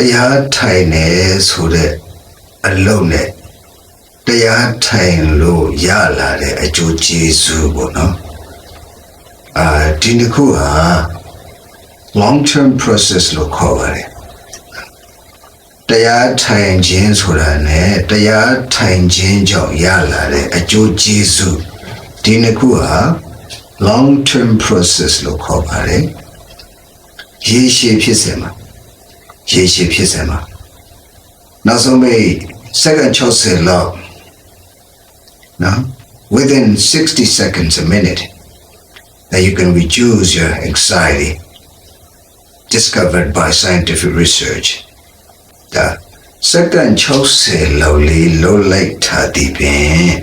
တရားထိုင်နေဆိုတဲ့အလုံးနဲ့တရားထိုင်လို့ရလာတဲ့အကျိုးကျေးဇူးပေါ့နော်အာဒီတစ်ခုဟာ long term process လို့ခေါ်ပါတယ်တရားထိုင်ခြင်းဆိုတာနဲ့တရားထိုင်ခြင်းကြောင့်ရလာတဲ့အကျိုးကျေးဇူးဒီနှစ်ခုဟာ long term process လို့ခေါ်ပါတယ်ရေရှည်ဖြစ်စေမှာ ရေရှည်ဖြစ်စေမှာနောက်ဆုံးမေစက္ကန့်60လောက်နော် within 60 seconds a minute that you can reduce your anxiety discovered by scientific research ဒါစက္ကန့်60လောက်လေးလုံးလိုက်ထားသည်ဖြင့်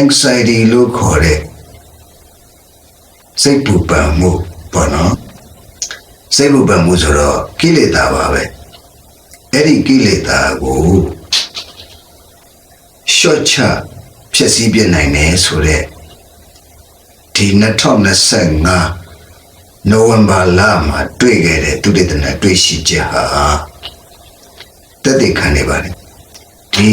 anxiety လို့ခေါ်တဲ့စိတ်ပူပန်မှုပေါ့နော် စိတ်ပူပန်မှုဆိုတော့ကိလေသာပါပဲအဲ့ဒီကိလေသာကိုရှော့ချဖြည့်ဆည်းပြနိုင်တယ်ဆိုတော့ဒီ2025နိုဝင်ဘာလမှာတွေ့ခဲ့တဲ့သူတေသနာတွေ့ရှိချက်ဟာတက်တဲ့ခံနေပါတယ်ဒီ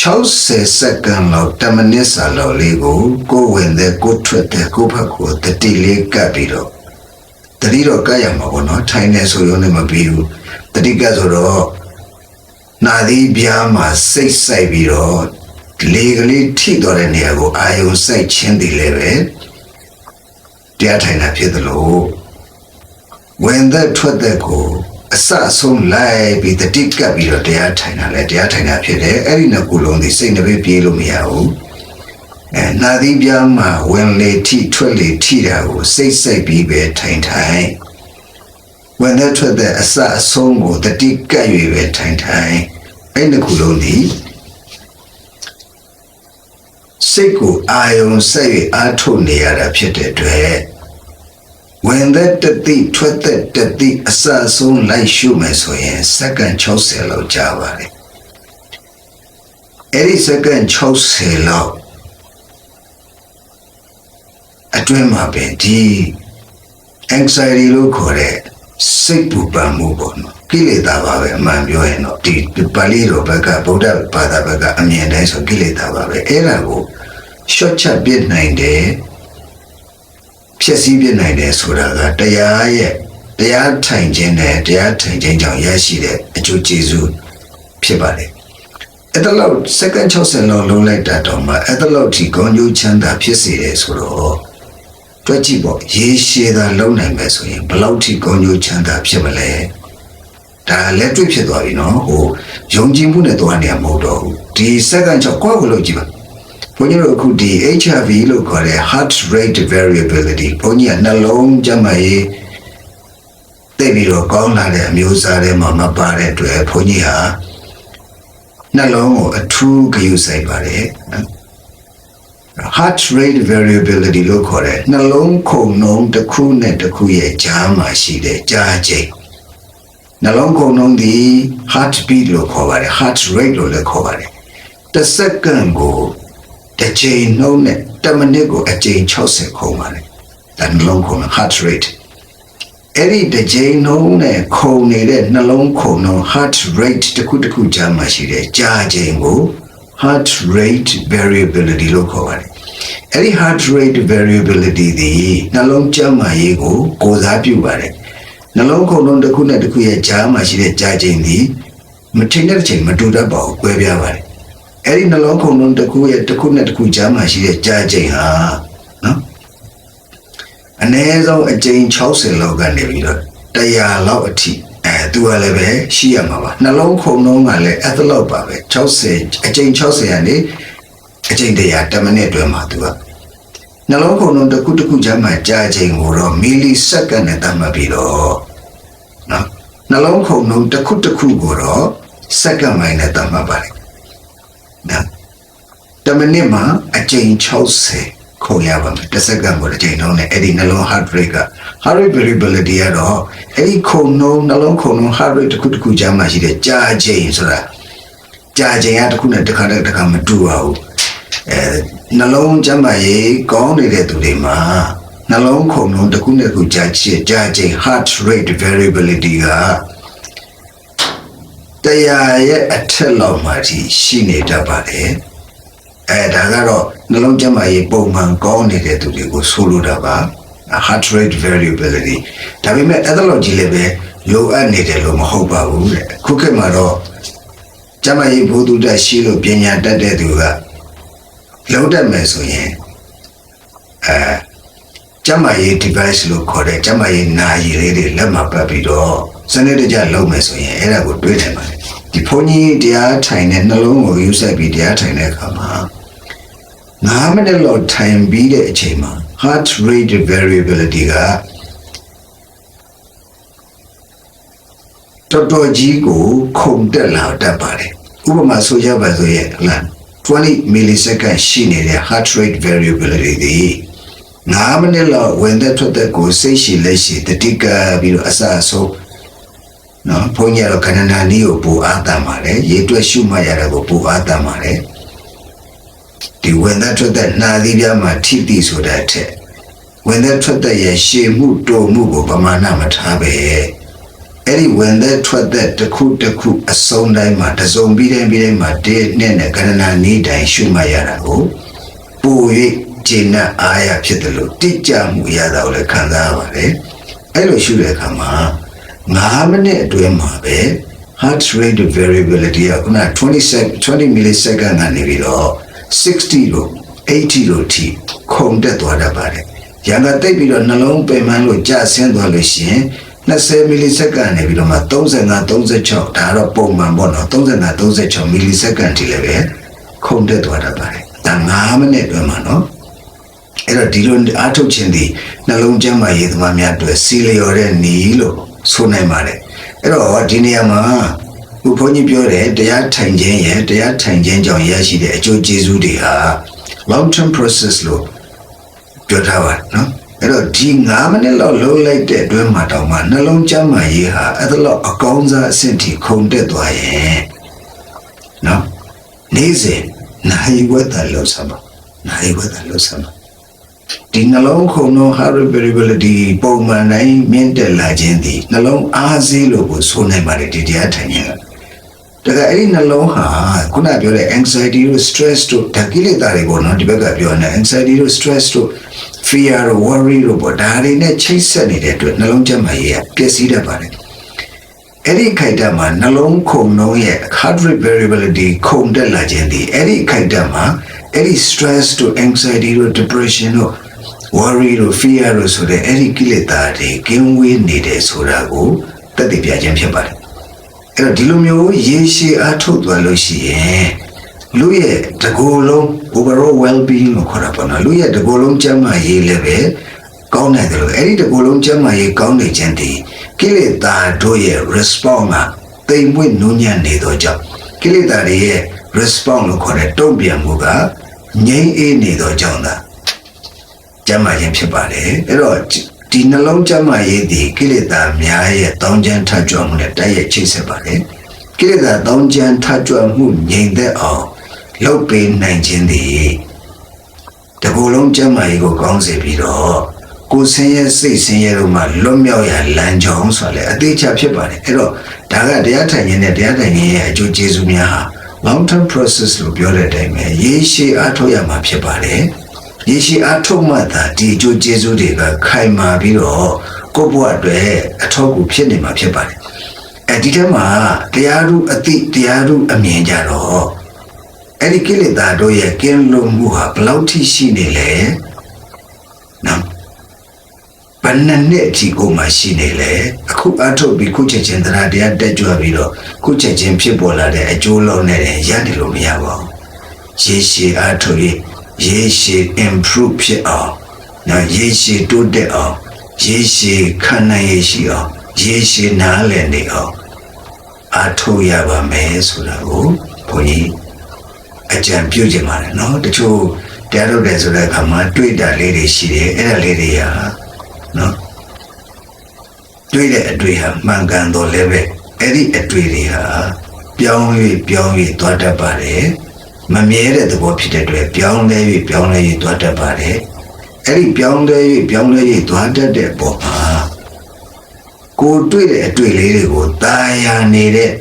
60စက္ကန့်လောက်10မိနစ်စာလောက်လေးကိုကိုယ်ဝင်တဲ့ကိုယ်ထွက်တဲ့ကိုယ်ဘက်ကိုတတိလေးကပ်ပြီးတော့ တတိတော့ကပ်ရမှာပေါ့နော်ထိုင်နေဆိုရုံနဲ့မပြီးဘူးတတိကပ်ဆိုတော့နာသီးပြားမှာစိတ်ဆိုင်ပြီးတော့လေကလေးထိတော့တဲ့နေရာကိုအာယုံစိုက်ခြင်းတည်လည်းပဲတရားထိုင်တာဖြစ်သလိုဝင်သက်ထွက်သက်ကိုအစအဆုံးလိုက်ပြီးတတိကပ်ပြီးတော့တရားထိုင်တာလဲတရားထိုင်တာဖြစ်တယ်အဲ့ဒီနှစ်ခုလုံးဒီစိတ်နှပြပြေးလို့မရဘူး အဲနာသီးပြားမှာဝင်လေထိထွက်လေထိတာကိုစိတ်စိတ်ပြီးပဲထိုင်ထိုင်ဝင်သက်ထွက်သက်အစအဆုံးကိုတတိကပ်၍ပဲထိုင်ထိုင်အဲ့ဒီနှစ်ခုလုံးဒီစိတ်ကိုအာယုံစိုက်၍အားထုတ်နေရတာဖြစ်တဲ့အတွက်ဝင်သက်တတိထွက်သက်တတိအစအဆုံးလိုက်ရှုမယ်ဆိုရင်စက္ကန့်60လောက်ကြာပါတယ်အဲ့ဒီစက္ကန့်60လောက် အတွင်းမှာပဲဒီ anxiety လို့ခေါ်တဲ့စိတ်ပူပန်မှုပေါ့နော်ကိလေသာပါပဲအမှန်ပြောရင်တော့ဒီပါဠိတော်ဘက်ကဗုဒ္ဓဘာသာဘက်ကအမြင်တိုင်းဆိုကိလေသာပါပဲအဲ့ဒါကိုရှော့ချပြစ်နိုင်တယ်ဖြစ်စည်းပြစ်နိုင်တယ်ဆိုတာကတရားရဲ့တရားထိုင်ခြင်းနဲ့တရားထိုင်ခြင်းကြောင့်ရရှိတဲ့အကျိုးကျေးဇူးဖြစ်ပါတယ်အဲ့ဒါလောက်စက္ကန့်60လောက်လုံးလိုက်တာတော့မှအဲ့ဒါလောက်ဒီကောင်းကျိုးချမ်းသာဖြစ်စေတယ်ဆိုတော့ တွက်ကြည့်ပေါ့ရေရှည်သာလုံးနိုင်မယ်ဆိုရင်ဘယ်လောက်ထိကောင်းကျိုးချမ်းသာဖြစ်မလဲဒါလက်တွေ့ဖြစ်သွားပြီနော်ဟိုယုံကြည်မှုနဲ့သွားနေမှာမဟုတ်တော့ဘူးဒီစက္ကန့်6ကိုယ့်ကိုလို့ကြည့်ပါဘုန်းကြီးတို့အခုဒီ HRV လို့ခေါ်တဲ့ heart rate variability ဘုန်းကြီးကနှလုံးကျန်းမာရေးတိတ်ပြီးတော့ကောင်းလာတဲ့အမျိုးအစားတွေမှာမပါတဲ့အတွက်ဘုန်းကြီးဟာနှလုံးကိုအထူးဂရုစိုက်ပါတယ်နော် heart rate variability လို့ခေါ်တဲ့နှလုံးခုန်နှုန်းတစ်ခုနဲ့တစ်ခုရဲ့ကြားမှာရှိတဲ့ကြားချိန်နှလုံးခုန်နှုန်းဒီ heart beat လို့ခေါ်ပါတယ် heart rate လို့လည်းခေါ်ပါတယ်တစ်စက္ကန့်ကိုတစ်ချိန်နှုန်းနဲ့တစ်မိနစ်ကိုအချိန်60ခုံပါတယ်ဒါနှလုံးခုန် heart rate အဲ့ဒီတစ်ချိန်နှုန်းနဲ့ခုန်နေတဲ့နှလုံးခုန်နှုန်း heart rate တစ်ခုတစ်ခုကြားမှာရှိတဲ့ကြားချိန်ကို heart rate variability လို့ခေါ်ပါတယ်အဲ့ဒီ heart rate variability ဒီနှလုံးကျန်းမာရေးကိုကိုစားပြုပါတယ်နှလုံးခုန်နှုန်းတစ်ခုနဲ့တစ်ခုရဲ့ကြားမှာရှိတဲ့ကြားချိန်ဒီမထင်တဲ့ချိန်မတူတတ်ပါဘူးကွဲပြားပါတယ်အဲ့ဒီနှလုံးခုန်နှုန်းတစ်ခုရဲ့တစ်ခုနဲ့တစ်ခုကြားမှာရှိတဲ့ကြားချိန်ဟာနော်အနည်းဆုံးအကြိမ်60လောက်ကနေပြီးတော့100လောက်အထိအဲ သူကလည်းပဲရှိရမှာပါနှလုံးခုန်နှုန်းကလည်းအဲ့လောက်ပါပဲ60အကြိမ်60ကနေအကြိမ်10010မိနစ်အတွင်းမှာသူကနှလုံးခုန်နှုန်းတစ်ခုတစ်ခုကြားမှာကြာချိန်ကိုတော့မီလီစက္ကန့်နဲ့သတ်မှတ်ပြီးတော့နော်နှလုံးခုန်နှုန်းတစ်ခုတစ်ခုကိုတော့စက္ကန့်ပိုင်းနဲ့သတ်မှတ်ပါတယ်နော်10မိနစ်မှာအကြိမ်60 ခုန်ရပါမယ်တစ်စက္ကန့်ကိုတစ်ကြိမ်နှုန်းနဲ့အဲ့ဒီနှလုံး heart rate က heart rate variability ကတော့အဲ့ဒီခုန်နှုန်းနှလုံးခုန်နှုန်း heart rate တစ်ခုတစ်ခုကြားမှာရှိတဲ့ကြာချိန်ဆိုတာကြာချိန်ကတစ်ခုနဲ့တစ်ခါတစ်ခါမတူပါဘူးအဲနှလုံးကျန်းမာရေးကောင်းနေတဲ့သူတွေမှာနှလုံးခုန်နှုန်းတစ်ခုနဲ့တစ်ခုကြာချစ်ကြာချိန် heart rate variability ကတရားရဲ့အထက်လောက်မှထိရှိနေတတ်ပါတယ် အဲဒါကတော့နှလုံးကျန်းမာရေးပုံမှန်ကောင်းနေတဲ့သူတွေကိုဆိုလိုတာပါ heart rate variability ဒါပေမဲ့အဲ့ဒါလောက်ကြီးလည်းပဲလိုအပ်နေတယ်လို့မဟုတ်ပါဘူးတဲ့ခုခေတ်မှာတော့ကျန်းမာရေးဘုဒ္ဓတက်ရှိလို့ပညာတတ်တဲ့သူကလုံးတက်မယ်ဆိုရင်အဲကျန်းမာရေး device လို့ခေါ်တဲ့ကျန်းမာရေးနာရီလေးတွေလက်မှာပတ်ပြီးတော့စနစ်တကျလုပ်မယ်ဆိုရင်အဲ့ဒါကိုတွေးထင်ပါတယ်ဒီဘုန်းကြီးတရားထိုင်တဲ့နှလုံးကိုယူဆက်ပြီးတရားထိုင်တဲ့အခါမှာ 9မိနစ်လောက်ထိုင်ပြီးတဲ့အချိန်မှာ heart rate variability ကတော်တော်ကြီးကိုခုန်တက်လာတတ်ပါတယ်ဥပမာဆိုကြပါစို့ရဲ့ဟလား20 millisecond ရှိနေတဲ့ heart rate variability ဒီ9မိနစ်လောက်ဝင်သက်ထွက်သက်ကိုစိတ်ရှိလက်ရှိတတိကပြီးတော့အစအဆုံးနော်ဘုန်းကြီးကတော့ခန္ဓာနာနည်းကိုပူအားတတ်ပါတယ်ရေတွက်ရှုမှတ်ရတာကိုပူအားတတ်ပါတယ် ဒီဝင်သက်ထွက်သက်နှာသီးပြားမှာထိတိဆိုတဲ့အထက်ဝင်သက်ထွက်သက်ရဲ့ရှည်မှုတိုမှုကိုပမာဏမထားပဲအဲ့ဒီဝင်သက်ထွက်သက်တစ်ခုတစ်ခုအစုံတိုင်းမှာတစုံပြီးတိုင်းပြီးတိုင်းမှာတည်းနဲ့နဲ့ခန္ဓာနာနည်းတိုင်းရှုမှတ်ရတာကိုပူ၍ကျင့်တဲ့အားရဖြစ်တယ်လို့တိကျမှုရတာကိုလည်းခံစားရပါတယ်အဲ့လိုရှုတဲ့အခါမှာ9မိနစ်အတွင်းမှာပဲ heart rate variability ကခုန20 sec 20 millisecond ကနေပြီးတော့ 60လို့80လို့ထိခုန်တက်သွားတတ်ပါတယ်ရန်ကတိတ်ပြီးတော့နှလုံးပင်ပန်းလို့ကျဆင်းသွားလို့ရှိရင်20 millisecond နေပြီးတော့မှ35 36ဒါတော့ပုံမှန်ပေါ့နော်35 36 millisecond ထိလည်းပဲခုန်တက်သွားတတ်ပါတယ်ဒါ9မိနစ်အတွင်းမှာနော်အဲ့တော့ဒီလိုအားထုတ်ခြင်းဒီနှလုံးကျန်းမာရေးသမားများအတွက်စီလျော်တဲ့နီးလို့ဆိုနိုင်ပါတယ်အဲ့တော့ဒီနေရာမှာ ဘုဘုန်းကြီးပြောတယ်တရားထိုင်ခြင်းရဲ့တရားထိုင်ခြင်းကြောင့်ရရှိတဲ့အကျိုးကျေးဇူးတွေဟာ long term process လို့ပြောထားပါနော်အဲ့တော့ဒီ9မိနစ်လောက်လုံးလိုက်တဲ့အတွင်းမှာတောင်မှနှလုံးကျန်းမာရေးဟာအဲ့ဒါလောက်အကောင်းစားအဆင့်ထိခုန်တက်သွားရင်နော်နေ့စဉ်နိုင်ဝတ်တယ်လို့ဆိုပါနိုင်ဝတ်တယ်လို့ဆိုပါဒီနှလုံးခုန်သော heart variability ပုံမှန်တိုင်းမြင့်တက်လာခြင်းသည်နှလုံးအားစေးလို့ကိုဆိုနိုင်ပါတယ်ဒီတရားထိုင်ခြင်းက ဒါကအဲ့ဒီနှလုံးဟာခုနပြောတဲ့ anxiety တို့ stress တို့ဓာကိလေသာတွေပေါ့နော်ဒီဘက်ကပြောနေ anxiety တို့ stress တို့ fear တို့ worry တို့ပေါ့ဒါတွေနဲ့ချိတ်ဆက်နေတဲ့အတွက်နှလုံးကျန်းမာရေးကပျက်စီးတတ်ပါတယ်အဲ့ဒီခိုက်တမှာနှလုံးခုန်နှုံးရဲ့ heart rate variability ခုန်တက်လာခြင်းဒီအဲ့ဒီခိုက်တမှာအဲ့ဒီ stress တို့ anxiety တို့ depression တို့ worry တို့ fear တို့ဆိုတဲ့အဲ့ဒီကိလေသာတွေကင်းဝေးနေတယ်ဆိုတာကိုသက်သေပြခြင်းဖြစ်ပါတယ် အဲ့တော့ဒီလိုမျိုးရေရှည်အားထုတ်သွားလို့ရှိရင်လူရဲ့တကိုယ်လုံး overall well being လို့ခေါ်တာပေါ့နော်လူရဲ့တကိုယ်လုံးကျန်းမာရေးလည်းပဲကောင်းတယ်လို့အဲ့ဒီတကိုယ်လုံးကျန်းမာရေးကောင်းနေခြင်းတည်ကိလေသာတို့ရဲ့ response ကတိမ်မွေ့နုညံ့နေတော့ကြောင့်ကိလေသာတွေရဲ့ response လို့ခေါ်တဲ့တုံ့ပြန်မှုကငြိမ်းအေးနေတော့ကြောင့်သာကျမ်းမာခြင်းဖြစ်ပါတယ်အဲ့တော့ ဒီနှလုံးကျမ်းမာရေးဒီကိလေသာများရဲ့တောင်းကျမ်းထကြွမှုနဲ့တိုက်ရိုက်ချိတ်ဆက်ပါတယ်ကိလေသာတောင်းကျမ်းထကြွမှုငြိမ်သက်အောင်လုပ်ပေးနိုင်ခြင်းဒီတကူလုံးကျမ်းမာရေးကိုကောင်းစေပြီးတော့ကိုယ်ဆင်းရဲစိတ်ဆင်းရဲတို့မှလွတ်မြောက်ရလမ်းကြောင်းဆိုလည်းအသေးချာဖြစ်ပါတယ်အဲ့တော့ဒါကတရားထိုင်ခြင်းနဲ့တရားထိုင်ခြင်းရဲ့အကျိုးကျေးဇူးများဟာ long term process လို့ပြောတဲ့အတိုင်းပဲရေရှည်အားထုတ်ရမှာဖြစ်ပါတယ် ရေရှည်အားထုတ်မှသာဒီအကျိုးကျေးဇူးတွေကခိုင်မာပြီးတော့ကိုယ့်ဘဝအတွက်အထောက်အကူဖြစ်နေမှာဖြစ်ပါတယ်အဲဒီထဲမှာတရားဓုအတိတရားဓုအမြင်ကြတော့အဲ့ဒီကိလေသာတို့ရဲ့ကင်းလွတ်မှုဟာဘယ်လောက်ထိရှိနေလဲနော်ဘယ်နှစ်နှစ်အထိကိုမှရှိနေလဲအခုအထုတ်ပြီးခုချက်ချင်းတရားတရားတက်ကြွပြီးတော့ခုချက်ချင်းဖြစ်ပေါ်လာတဲ့အကျိုးလုံးနဲ့ရတယ်လို့မရပါဘူးရေရှည်အထုတ်ရေး ရေရှည် improve ဖြစ်အောင်နော်ရေရှည်တိုးတက်အောင်ရေရှည်ခံနိုင်ရရှိအောင်ရေရှည်နားလည်နေအောင်အထုတ်ရပါမယ်ဆိုတာကိုဘုန်းကြီးအကြံပြုချင်ပါတယ်နော်တချို့တရားထုတ်တယ်ဆိုတဲ့အခါမှာတွေ့တာလေးတွေရှိတယ်အဲ့ဒါလေးတွေဟာနော်တွေ့တဲ့အတွေ့ဟာမှန်ကန်တော့လည်းပဲအဲ့ဒီအတွေ့တွေဟာပြောင်း၍ပြောင်း၍သွားတတ်ပါတယ် မမြဲတဲ့သဘောဖြစ်တဲ့အတွက်ပြောင်းလဲ၍ပြောင်းလဲ၍သွားတတ်ပါတယ်အဲ့ဒီပြောင်းလဲ၍ပြောင်းလဲ၍သွားတတ်တဲ့ပုံမှာကိုတွေ့တဲ့အတွေ့လေးတွေကိုตาရနေတဲ့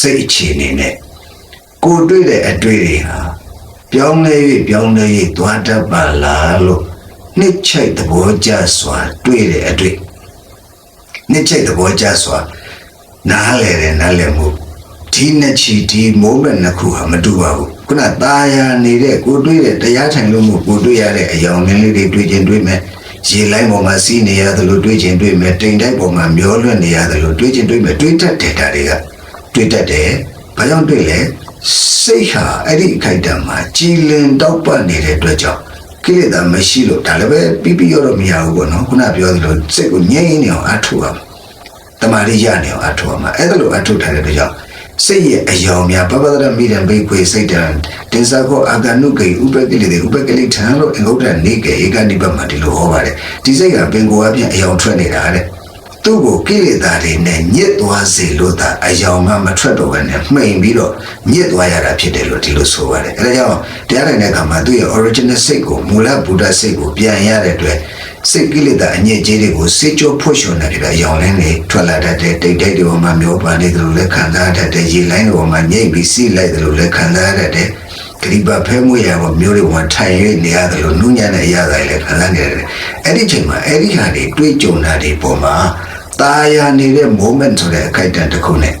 စိတ်အခြေအနေနဲ့ကိုတွေ့တဲ့အတွေ့တွေဟာပြောင်းလဲ၍ပြောင်းလဲ၍သွားတတ်ပါလားလို့နှစ်ချိတ်သဘောကျစွာတွေ့တဲ့အတွေ့နှစ်ချိတ်သဘောကျစွာနားလဲတယ်နားလဲမှု ဒီနှစ်ချီဒီ moment နှစ်ခုဟာမတူပါဘူးခုနตาယာနေတဲ့ကိုတွေ့တဲ့တရားထိုင်လို့မှုကိုတွေ့ရတဲ့အယောင်လေးတွေတွေ့ချင်းတွေ့မဲ့ရေလိုင်းပေါ်မှာစီးနေရတယ်လို့တွေ့ချင်းတွေ့မဲ့တိမ်တိုက်ပေါ်မှာမျောလွတ်နေရတယ်လို့တွေ့ချင်းတွေ့မဲ့တွေ့တတ်တဲ့ဓာတ်တွေကတွေ့တတ်တယ်ဘာကြောင့်တွေ့လဲစိတ်ဟာအဲ့ဒီအခိုက်အတန့်မှာကြည်လင်တောက်ပနေတဲ့အတွက်ကြောင့်ကိလေသာမရှိလို့ဒါလည်းပဲပြီးပြီးရောတော့မရဘူးပေါ့နော်ခုနပြောသလိုစိတ်ကိုငြိမ်းနေအောင်အထောက်အောင်တမာရီရနေအောင်အထောက်အောင်အဲ့ဒါလိုအထောက်ထားတဲ့အတွက်ကြောင့် စိတ်ရဲ့အယောင်များပပဒရမိရံဘိခွေစိတ်တံတင်္စာခောအာဂနုကေဥပကိလေတေဥပကိလေထံလို့အင်္ဂုတ္တနေကေဧကနိပတ်မှာဒီလိုဟောပါတယ်ဒီစိတ်ကပင်ကိုယ်အပြင်အယောင်ထွက်နေတာတဲ့သူ့ကိုကိလေသာတွေနဲ့ညစ်သွားစေလို့သာအယောင်မှမထွက်တော့ဘဲနဲ့မှိန်ပြီးတော့ညစ်သွားရတာဖြစ်တယ်လို့ဒီလိုဆိုပါတယ်အဲဒါကြောင့်တရားထိုင်တဲ့အခါမှာသူ့ရဲ့ original စိတ်ကိုမူလဗုဒ္ဓစိတ်ကိုပြန်ရတဲ့အတွက် စိတ်ကိလေသာအညစ်အကြေးတွေကိုစေကြောဖွရှုံနေတဲ့အယောင်လင်းတွေထွက်လာတတ်တဲ့တိတ်တိတ်တွေပေါ်မှာမျောပါနေတယ်လို့လည်းခံစားတတ်တဲ့ရေလိုင်းတွေပေါ်မှာညိတ်ပြီးစီးလိုက်တယ်လို့လည်းခံစားတတ်တဲ့ဂရိပဖဲမှုရပေါ်မျိုးတွေပေါ်ထိုင်ရနေရတယ်လို့နုညံ့တဲ့အရာတွေလည်းခံစားနေတယ်အဲ့ဒီချိန်မှာအဲ့ဒီဟာတွေတွေးကြုံတာတွေပေါ်မှာตาယာနေတဲ့ moment ဆိုတဲ့အခိုက်အတန့်တစ်ခုနဲ့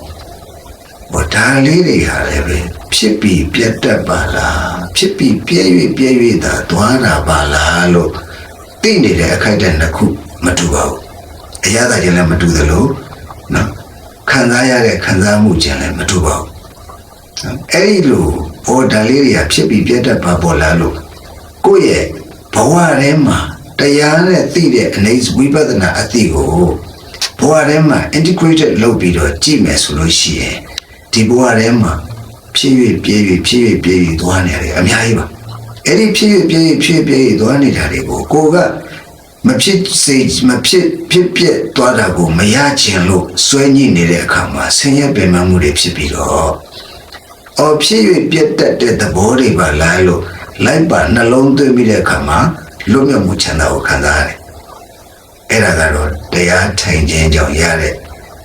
ဘောဒါလေးတွေဟာလည်းပဲဖြစ်ပြီးပြတ်တတ်ပါလားဖြစ်ပြီးပြည့်၍ပြည့်၍သာသွားတာပါလားလို့ သိနေတဲ့အခိုက်အတန့်တစ်ခုမတူပါဘူးအရာသာချင်းလည်းမတူသလိုနော်ခံစားရတဲ့ခံစားမှုချင်းလည်းမတူပါဘူးနော်အဲ့ဒီလိုဘောဒါလေးတွေကဖြစ်ပြီးပြတ်တတ်ပါပေါ်လားလို့ကိုယ့်ရဲ့ဘဝထဲမှာတရားနဲ့သိတဲ့အနေဝိပဿနာအသိကိုဘဝထဲမှာ integrated လုပ်ပြီးတော့ကြည့်မယ်ဆိုလို့ရှိရင်ဒီဘဝထဲမှာဖြစ်၍ပြည့်၍ဖြစ်၍ပြည့်၍သွားနေတယ်အများကြီးပါ အဲ့ဒီဖြစ်၍ပြည့်၍ဖြစ်ပြည့်၍သွားနေတာတွေကိုကိုကမဖြစ်စေမဖြစ်ဖြစ်ပြက်သွားတာကိုမရခြင်းလို့စွဲညှိနေတဲ့အခါမှာဆင်းရဲပင်ပန်းမှုတွေဖြစ်ပြီးတော့အော်ဖြစ်၍ပြက်တတ်တဲ့သဘောတွေပါလားလို့လိုက်ပါနှလုံးသွင်းပြီးတဲ့အခါမှာလွတ်မြောက်မှုချမ်းသာကိုခံစားရတယ်အဲ့ဒါကတော့တရားထိုင်ခြင်းကြောင့်ရတဲ့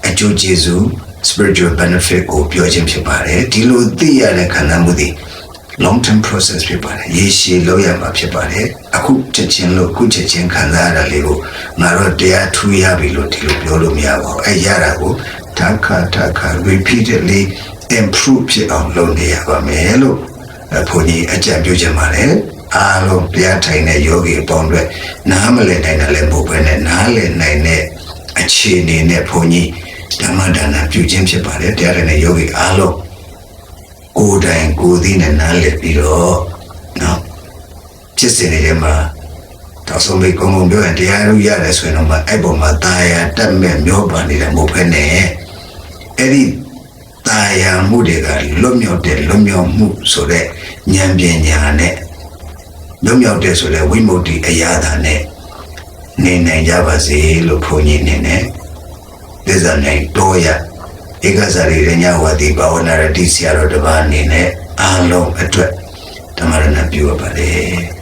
အကျိုးကျေးဇူး spiritual benefit ကိုပြောခြင်းဖြစ်ပါတယ်ဒီလိုသိရတဲ့ခံစားမှုတွေ long term process ဖြစ်ပါတယ်ရေရှည်လောက်ရမှာဖြစ်ပါတယ်အခုချက်ချင်းလို့အခုချက်ချင်းခံစားရတာလေးကိုငါတော့တရားထူရပြီလို့ဒီလိုပြောလို့မရပါဘူးအဲရတာကိုတစ်ခါတစ်ခါ repeatedly improve ဖြစ်အောင်လုပ်နေရပါမယ်လို့ဘုန်းကြီးအကြံပြုချင်ပါတယ်အားလုံးတရားထိုင်တဲ့ယောဂီအပေါင်းတွေနားမလည်နိုင်တာလည်းမဟုတ်ဘဲနဲ့နားလည်နိုင်တဲ့အခြေအနေနဲ့ဘုန်းကြီးဓမ္မဒါနပြုခြင်းဖြစ်ပါတယ်တရားထိုင်တဲ့ယောဂီအားလုံး ကိုယ်တိုင်ကိုယ်သိနဲ့နားလည်ပြီးတော့နော်ဖြစ်စဉ်တွေထဲမှာတောက်ဆုံးလေးကုန်းကုန်းပြောရင်တရားရုပ်ရတယ်ဆိုရင်တော့အဲ့ပေါ်မှာตายာတက်မဲ့မျောပါနေတာမဟုတ်ဘဲနဲ့အဲ့ဒီตายာမှုတွေကလွတ်မြောက်တဲ့လွတ်မြောက်မှုဆိုတဲ့ဉာဏ်ပညာနဲ့လွတ်မြောက်တဲ့ဆိုတဲ့ဝိမု ക്തി အရာသာနဲ့နေနိုင်ကြပါစေလို့ဘုန်းကြီးနေနဲ့သစ္စာနိုင်တော်ရ ဧကဇာရိရညဝတိဘာဝနာရတိဆရာတော်တစ်ပါးအနေနဲ့အားလုံးအတွက်ဓမ္မရဏပြုရပါတယ်